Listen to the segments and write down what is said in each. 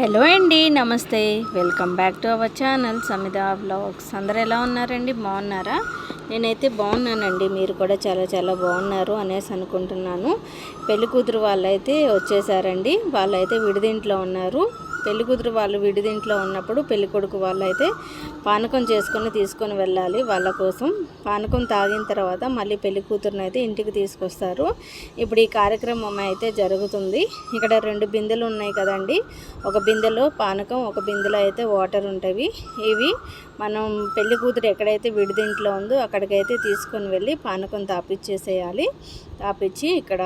Hello అండి నమస్తే. Welcome back to our channel Samitha blogs అందరు ఎలా ఉన్నారండి? బాగున్నారా? నేనైతే బాగున్నానండి. మీరు కూడా చాలా చాలా బాగున్నారు అనేసి అనుకుంటున్నాను. పెళ్ళి కూతురు వాళ్ళైతే వచ్చేసారండి. వాళ్ళైతే విడిదింట్లో ఉన్నారు. పెళ్ళి కూతురు వాళ్ళు విడిదింట్లో ఉన్నప్పుడు పెళ్ళి కొడుకు అయితే పానకం చేసుకొని తీసుకొని వెళ్ళాలి వాళ్ళ కోసం. పానకం తాగిన తర్వాత మళ్ళీ పెళ్ళి కూతురుని అయితే ఇంటికి తీసుకొస్తారు. ఇప్పుడు ఈ కార్యక్రమం అయితే జరుగుతుంది. ఇక్కడ రెండు బిందెలు ఉన్నాయి కదండి. ఒక బిందెలో పానకం ఒక బిందెలో అయితే వాటర్ ఉంటాయి ఇవి మనం పెళ్ళి కూతురు ఎక్కడైతే విడిదింట్లో ఉందో అక్కడికైతే తీసుకొని వెళ్ళి పానకం తాపిచ్చేసేయాలి. ఆపించి ఇక్కడ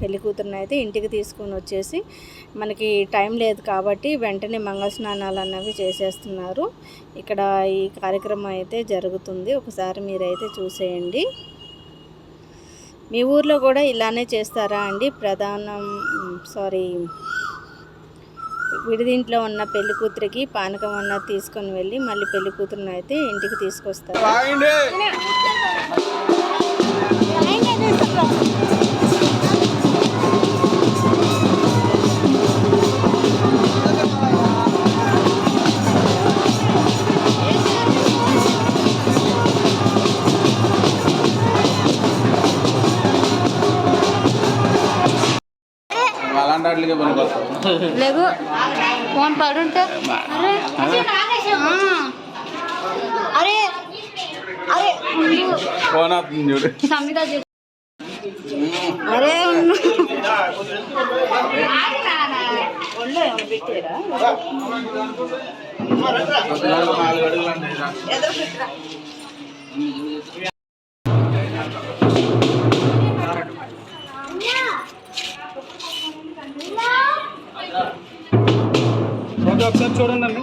పెళ్ళి కూతురుని అయితే ఇంటికి తీసుకొని వచ్చేసి మనకి టైం లేదు కాబట్టి వెంటనే మంగళ స్నానాలు అన్నవి చేసేస్తున్నారు. ఇక్కడ ఈ కార్యక్రమం అయితే జరుగుతుంది. ఒకసారి మీరైతే చూసేయండి. మీ ఊర్లో కూడా ఇలానే చేస్తారా అండి? ప్రధానం సారీ విడిదింట్లో ఉన్న పెళ్ళి కూతురికి పానకం అన్నది తీసుకొని వెళ్ళి మళ్ళీ పెళ్ళి కూతురుని అయితే ఇంటికి తీసుకొస్తారు. అలాంటి లేగు ఫోన్ పడుంటే. అరే. ఆ. అరే. అరే. ఉండు. ఫోన్ అవుతుంది చూడు. సంగీత అరే ఒకసారి చూడండి అండి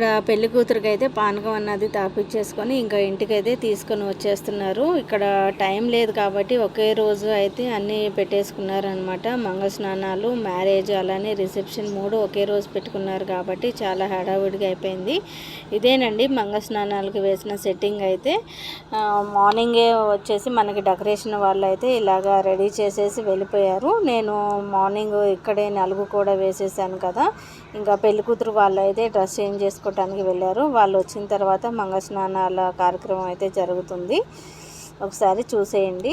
ఇక్కడ పెళ్ళి కూతురికి అయితే పానకం అన్నది తాపిచ్చేసుకొని ఇంకా ఇంటికైతే తీసుకొని వచ్చేస్తున్నారు. ఇక్కడ టైం లేదు కాబట్టి ఒకే రోజు అయితే అన్నీ పెట్టేసుకున్నారు అనమాట మంగళ స్నానాలు మ్యారేజ్ అలానే రిసెప్షన్ మూడు ఒకే రోజు పెట్టుకున్నారు కాబట్టి చాలా హడావుడిగా అయిపోయింది. ఇదేనండి మంగళ స్నానాలకు వేసిన సెట్టింగ్ అయితే. మార్నింగే వచ్చేసి మనకి డెకరేషన్ వాళ్ళు అయితే ఇలాగా రెడీ చేసేసి వెళ్ళిపోయారు. నేను మార్నింగ్ ఇక్కడే నలుగు కూడా వేసేసాను కదా. ఇంకా పెళ్ళి కూతురు వాళ్ళు అయితే డ్రెస్ చేంజ్ చేసుకోవడానికి వెళ్ళారు. వాళ్ళు వచ్చిన తర్వాత మంగస్నానాల కార్యక్రమం అయితే జరుగుతుంది. ఒకసారి చూసేయండి.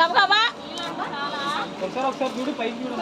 గబగబా. ఒకసారి ఒకసారి చూడు పైకి చూడు.